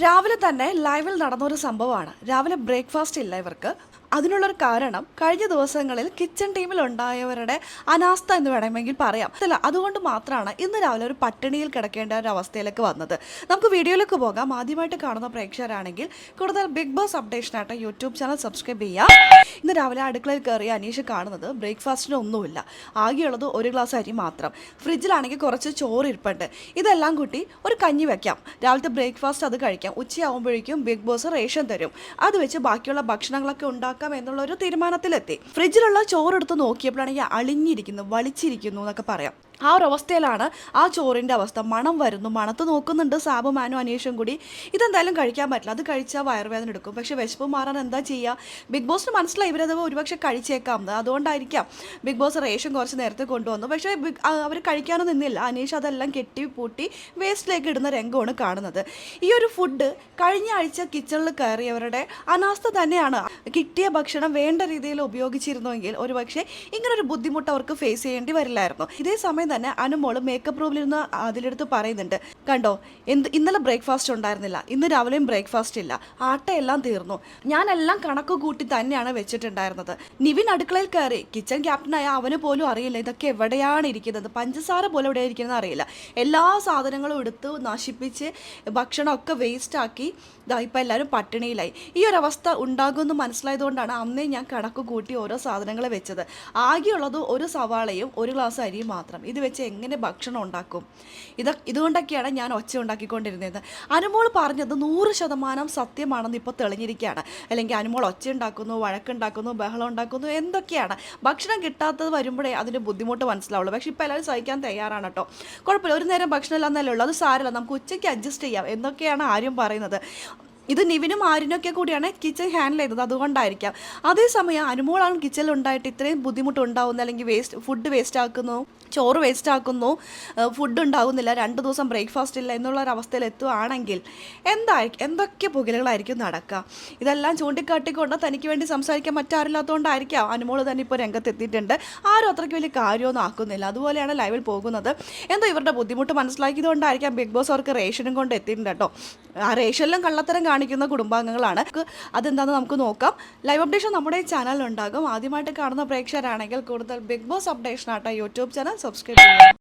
രാവിലെ തന്നെ ലൈവിൽ നടന്ന ഒരു സംഭവമാണ്. രാവിലെ ബ്രേക്ക്ഫാസ്റ്റ് ഇല്ല ഇവർക്ക്. അതിനുള്ളൊരു കാരണം കഴിഞ്ഞ ദിവസങ്ങളിൽ കിച്ചൺ ടീമിൽ ഉണ്ടായവരുടെ അനാസ്ഥ എന്ന് വേണമെങ്കിൽ പറയാം. അല്ല അതുകൊണ്ട് മാത്രമാണ് ഇന്ന് രാവിലെ ഒരു പട്ടിണിയിൽ കിടക്കേണ്ട ഒരു അവസ്ഥയിലേക്ക് വന്നത്. നമുക്ക് വീഡിയോയിലേക്ക് പോകാം. ആദ്യമായിട്ട് കാണുന്ന പ്രേക്ഷകരാണെങ്കിൽ കൂടുതൽ ബിഗ് ബോസ് അപ്ഡേഷനായിട്ട് യൂട്യൂബ് ചാനൽ സബ്സ്ക്രൈബ് ചെയ്യാം. ഇന്ന് രാവിലെ അടുക്കളയിൽ കയറി അനീഷ് കാണുന്നത് ബ്രേക്ക്ഫാസ്റ്റിന് ഒന്നുമില്ല. ആകെയുള്ളത് ഒരു ഗ്ലാസ് അരി മാത്രം. ഫ്രിഡ്ജിലാണെങ്കിൽ കുറച്ച് ചോറ് ഇരിപ്പുണ്ട്. ഇതെല്ലാം കൂട്ടി ഒരു കഞ്ഞി വെക്കാം. രാവിലത്തെ ബ്രേക്ക്ഫാസ്റ്റ് അത് കഴിക്കാം. ഉച്ചയാകുമ്പോഴേക്കും ബിഗ് ബോസ് റേഷൻ തരും. അത് വെച്ച് ബാക്കിയുള്ള ഭക്ഷണങ്ങളൊക്കെ ഉണ്ടാക്കാം എന്നുള്ള ഒരു തീരുമാനത്തിലെത്തി. ഫ്രിഡ്ജിലുള്ള ചോറെടുത്ത് നോക്കിയപ്പോഴാണെങ്കിൽ അളിഞ്ഞിരിക്കുന്നു വലിച്ചിരിക്കുന്നു എന്നൊക്കെ പറയാം. ആ ഒരു അവസ്ഥയിലാണ് ആ ചോറിന്റെ അവസ്ഥ. മണം വരുന്നു മണത്ത് നോക്കുന്നുണ്ട് സാബു മാനും അനീഷും കൂടി. ഇതെന്തായാലും കഴിക്കാൻ പറ്റില്ല. അത് കഴിച്ചാൽ വയറുവേദന എടുക്കും. പക്ഷേ വിശപ്പ് മാറാൻ എന്താ ചെയ്യുക ബിഗ് ബോസിന് മനസ്സിലായി. ഇവരത് ഒരുപക്ഷെ കഴിച്ചേക്കാം. അതുകൊണ്ടായിരിക്കാം ബിഗ് ബോസ് റേഷൻ കുറച്ച് നേരത്തെ കൊണ്ടുവന്നു. പക്ഷേ അവർ കഴിക്കാനും നിന്നില്ല. അനീഷ് അതെല്ലാം കെട്ടി പൂട്ടി വേസ്റ്റിലേക്ക് ഇടുന്ന രംഗമാണ് കാണുന്നത്. ഈ ഒരു ഫുഡ് കഴിഞ്ഞ ആഴ്ച കിച്ചണിൽ കയറിയവരുടെ അനാസ്ഥ തന്നെയാണ്. കിട്ടിയ ഭക്ഷണം വേണ്ട രീതിയിൽ ഉപയോഗിച്ചിരുന്നുവെങ്കിൽ ഒരുപക്ഷെ ഇങ്ങനൊരു ബുദ്ധിമുട്ട് അവർക്ക് ഫേസ് ചെയ്യേണ്ടി വരില്ലായിരുന്നു. ഇതേ സമയം തന്നെ അനുമോൾ മേക്കപ്പ് റൂമിലിരുന്ന് അതിലെടുത്ത് പറയുന്നുണ്ട്. കണ്ടോ? എന്ത് ഇന്നലെ ബ്രേക്ക്ഫാസ്റ്റ് ഉണ്ടായിരുന്നില്ല. ഇന്ന് രാവിലെയും ബ്രേക്ക്ഫാസ്റ്റ് ഇല്ല. ആട്ടയെല്ലാം തീർന്നു. ഞാനെല്ലാം കണക്ക് കൂട്ടി തന്നെയാണ് വെച്ചിട്ടുണ്ടായിരുന്നത്. നിവിൻ അടുക്കളയിൽ കയറി. കിച്ചൺ ക്യാപ്റ്റനായ അവന് പോലും അറിയില്ല ഇതൊക്കെ എവിടെയാണ് ഇരിക്കുന്നത്. പഞ്ചസാര പോലും എവിടെ ഇരിക്കുന്നത് അറിയില്ല. എല്ലാ സാധനങ്ങളും എടുത്ത് നശിപ്പിച്ച് ഭക്ഷണമൊക്കെ വേസ്റ്റ് ആക്കി ഇതാ ഇപ്പം എല്ലാവരും പട്ടിണിയിലായി. ഈ ഒരു അവസ്ഥ ഉണ്ടാകുമെന്ന് മനസ്സിലായതുകൊണ്ടാണ് അന്നേ ഞാൻ കണക്ക് കൂട്ടി ഓരോ സാധനങ്ങൾ വെച്ചത്. ആകെയുള്ളത് ഒരു സവാളയും ഒരു ഗ്ലാസ് അരിയും മാത്രം. ഇത് വെച്ച് എങ്ങനെ ഭക്ഷണം ഉണ്ടാക്കും? ഇത് ഇതുകൊണ്ടൊക്കെയാണ് ഞാൻ ഒച്ച ഉണ്ടാക്കിക്കൊണ്ടിരുന്നത്. അനുമോൾ പറഞ്ഞത് നൂറ് ശതമാനം സത്യമാണെന്ന് ഇപ്പോൾ തെളിഞ്ഞിരിക്കുകയാണ്. അല്ലെങ്കിൽ അനുമോൾ ഒച്ച ഉണ്ടാക്കുന്നു വഴക്കുണ്ടാക്കുന്നു ബഹളം ഉണ്ടാക്കുന്നു എന്തൊക്കെയാണ്? ഭക്ഷണം കിട്ടാത്തത് വരുമ്പോഴേ അതിന്റെ ബുദ്ധിമുട്ട് മനസ്സിലാവുള്ളൂ. പക്ഷേ ഇപ്പോൾ എല്ലാവരും സഹിക്കാൻ തയ്യാറാണ് കേട്ടോ. കുഴപ്പമില്ല ഒരു നേരം ഭക്ഷണം ഇല്ലെന്നല്ലേ ഉള്ളൂ. അത് സാരമില്ല നമുക്ക് ഉച്ചയ്ക്ക് അഡ്ജസ്റ്റ് ചെയ്യാം. എന്നൊക്കെയാണ് ആരും പറയുന്നത്? ഇത് നിവിനും ആരിനൊക്കെ കൂടിയാണ് കിച്ചൺ ഹാൻഡിൽ ചെയ്തത് അതുകൊണ്ടായിരിക്കാം. അതേസമയം അനുമോളാണ് കിച്ചണിൽ ഉണ്ടായിട്ട് ഇത്രയും ബുദ്ധിമുട്ട് ഉണ്ടാവുന്നു അല്ലെങ്കിൽ വേസ്റ്റ് ഫുഡ് വേസ്റ്റ് ആക്കുന്നു? ചോറ് വേസ്റ്റ് ആക്കുന്നു. ഫുഡ് ഉണ്ടാകുന്നില്ല. രണ്ട് ദിവസം ബ്രേക്ക്ഫാസ്റ്റ് ഇല്ല എന്നുള്ള ഒരു എത്തുകയാണെങ്കിൽ എന്തായിരിക്കും എന്തൊക്കെ പുകലുകളായിരിക്കും നടക്കുക? ഇതെല്ലാം ചൂണ്ടിക്കാട്ടിക്കൊണ്ട് തനിക്ക് വേണ്ടി സംസാരിക്കാൻ മറ്റാരില്ലാത്തതുകൊണ്ടായിരിക്കാം അനുമോൾ തന്നെ ഇപ്പോൾ രംഗത്തെത്തിയിട്ടുണ്ട്. ആരും അത്രയ്ക്ക് വലിയ കാര്യമൊന്നും ആക്കുന്നില്ല. അതുപോലെയാണ് ലൈവിൽ പോകുന്നത്. എന്തോ ഇവരുടെ ബുദ്ധിമുട്ട് മനസ്സിലാക്കിയതുകൊണ്ടായിരിക്കാം ബിഗ് ബോസ് അവർക്ക് റേഷനും കൊണ്ട് എത്തിയിട്ടുണ്ട് കേട്ടോ. ആ റേഷനിലും കള്ളത്തരം കാണിക്കുന്ന കുടുംബാംഗങ്ങളാണ്. അതെന്താണെന്ന് നമുക്ക് നോക്കാം. ലൈവ് അപ്ഡേഷൻ നമ്മുടെ ചാനലിലുണ്ടാകും ആദ്യമായിട്ട് കാണുന്ന പ്രേക്ഷകരാണെങ്കിൽ കൂടുതൽ ബിഗ് ബോസ് അപ്ഡേഷൻ ആട്ടോ യൂട്യൂബ് ചാനൽ സബ്സ്ക്രൈബ് ചെയ്യുക